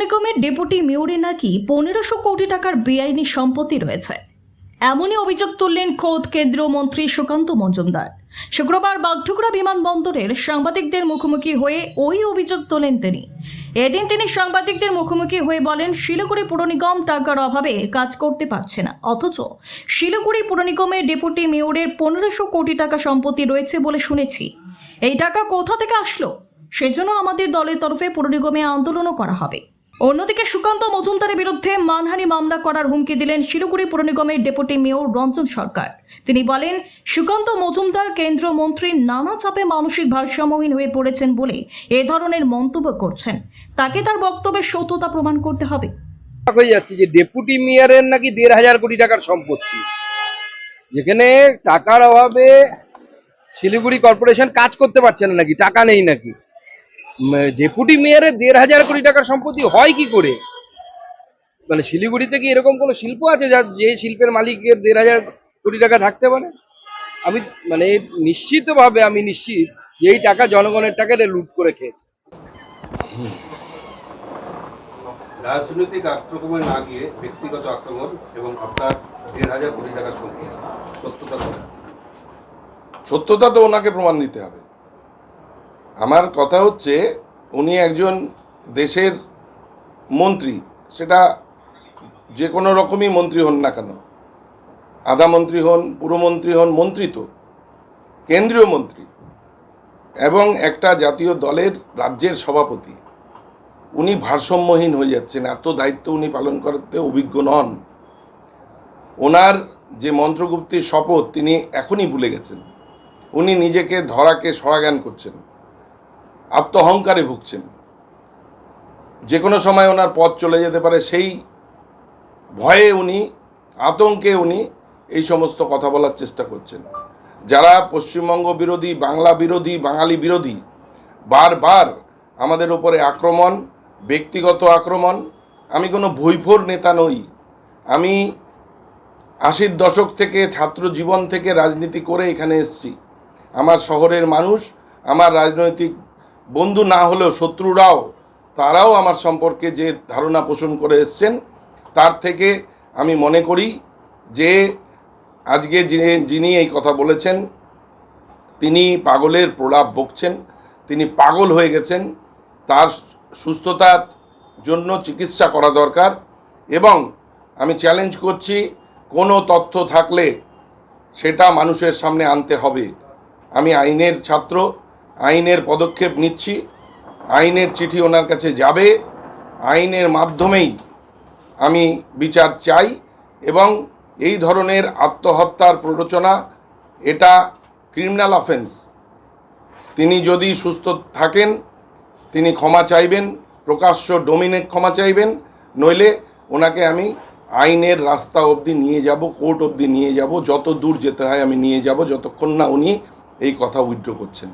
নিগমের ডেপুটি মেয়রে নাকি পনেরোশো কোটি টাকার বেআইনি সম্পত্তি রয়েছে। এমনই অভিযোগ তুললেন খোদ কেন্দ্রীয় মন্ত্রী সুকান্ত মজুমদার। শুক্রবার বাগডোগরা বিমানবন্দরের সাংবাদিকদের মুখোমুখি হয়ে ওই অভিযোগ তোলেন তিনি। এদিন তিনি সাংবাদিকদের মুখোমুখি হয়ে বলেন, শিলিগুড়ি পুর নিগম টাকার অভাবে কাজ করতে পারছে না। অথচ শিলিগুড়ি পুর নিগমের ডেপুটি মেয়রের পনেরোশো কোটি টাকা সম্পত্তি রয়েছে বলে শুনেছি। এই টাকা কোথা থেকে আসলো? সেজন্য আমাদের দলের তরফে পুর নিগমে আন্দোলনও করা হবে। অন্যদিকে সুকান্ত মজুমদারের বিরুদ্ধে মানহানি মামলা করার হুমকি দিলেন শিলিগুড়ি পুর নিগমের ডেপুটি মেয়র রঞ্জন সরকার। তিনি বলেন, সুকান্ত মজুমদার কেন্দ্রীয় মন্ত্রী নানা চাপে মানসিক ভারসাম্যহীন হয়ে পড়েছেন বলে এ ধরনের মন্তব্য করছেন। তাকে তার বক্তব্যের সত্যতা প্রমাণ করতে হবে। যাচ্ছে যে ডেপুটি মেয়রের নাকি দেড় হাজার কোটি টাকার সম্পত্তি। যেখানে টাকার অভাবে শিলিগুড়ি কর্পোরেশন কাজ করতে পারছে না নাকি, টাকা নেই নাকি। ডেপুটি মেয়রের দেড় হাজার কোটি টাকার সম্পত্তি হয় কি করে? মানে শিলিগুড়িতে কি এরকম কোনো শিল্প আছে যা, যে শিল্পের মালিকের দেড় হাজার কোটি টাকা থাকতে পারে? আমি মানে নিশ্চিতভাবে আমি নিশ্চিত যে এই টাকা জনগণের টাকা লুট করে খেয়েছে। রাজনৈতিক আক্রমণে না গিয়ে ব্যক্তিগত আক্রমণ এবং আপনার দেড় হাজার কোটি টাকার সত্যতা সত্যতা তো ওনাকে প্রমাণ দিতে হবে। আমার কথা হচ্ছে, উনি একজন দেশের মন্ত্রী, সেটা যে কোনো রকমই মন্ত্রী হন না কেন। আধা মন্ত্রী হন পুরমন্ত্রী হন, মন্ত্রী তো, কেন্দ্রীয় মন্ত্রী। এবং একটা জাতীয় দলের রাজ্যের সভাপতি। উনি ভারসাম্যহীন হয়ে যাচ্ছেন, এত দায়িত্ব উনি পালন করতে অভিজ্ঞ নন। ওনার যে মন্ত্রগুপ্তির শপথ, তিনি এখনই ভুলে গেছেন। উনি নিজেকে ধরাকে সরাগান করছেন। আত্মহংকারে ভুগছেন। যে কোনো সময় ওনার পথ চলে যেতে পারে, সেই ভয়ে উনি, আতঙ্কে উনি এই সমস্ত কথা বলার চেষ্টা করছেন। যারা পশ্চিমবঙ্গ বিরোধী, বাংলা বিরোধী, বাঙালি বিরোধী, বারবার আমাদের উপরে আক্রমণ, ব্যক্তিগত আক্রমণ, আমি কোনো ভৈফোর নেতা নই। আমি আশির দশক থেকে ছাত্র জীবন থেকে রাজনীতি করে এখানে এসেছি। আমার শহরের মানুষ, আমার রাজনৈতিক বন্ধু না হলেও শত্রুরাও, তারাও আমার সম্পর্কে যে ধারণা পোষণ করে এসছেন, তার থেকে আমি মনে করি যে আজকে যিনি যিনি এই কথা বলেছেন, তিনি পাগলের প্রলাপ বকছেন, তিনি পাগল হয়ে গেছেন, তার সুস্থতার জন্য চিকিৎসা করা দরকার এবং আমি চ্যালেঞ্জ করছি, কোনো তথ্য থাকলে সেটা মানুষের সামনে আনতে হবে। আমি আইনের ছাত্র আইনের পদক্ষেপ নিচ্ছি। আইনের চিঠি ওনার কাছে যাবে। আইনের মাধ্যমেই আমি বিচার চাই এবং এই ধরনের আত্মহত্যার প্ররোচনা, এটা ক্রিমিনাল অফেন্স তিনি যদি সুস্থ থাকেন, তিনি ক্ষমা চাইবেন, প্রকাশ্য ডোমিনেট ক্ষমা চাইবেন, নইলে ওনাকে আমি আইনের রাস্তা অবধি নিয়ে যাব, কোর্ট অবধি নিয়ে যাব যত দূর যেতে হয় আমি নিয়ে যাব, যতক্ষণ না উনি এই কথা উইথড্র করছেন।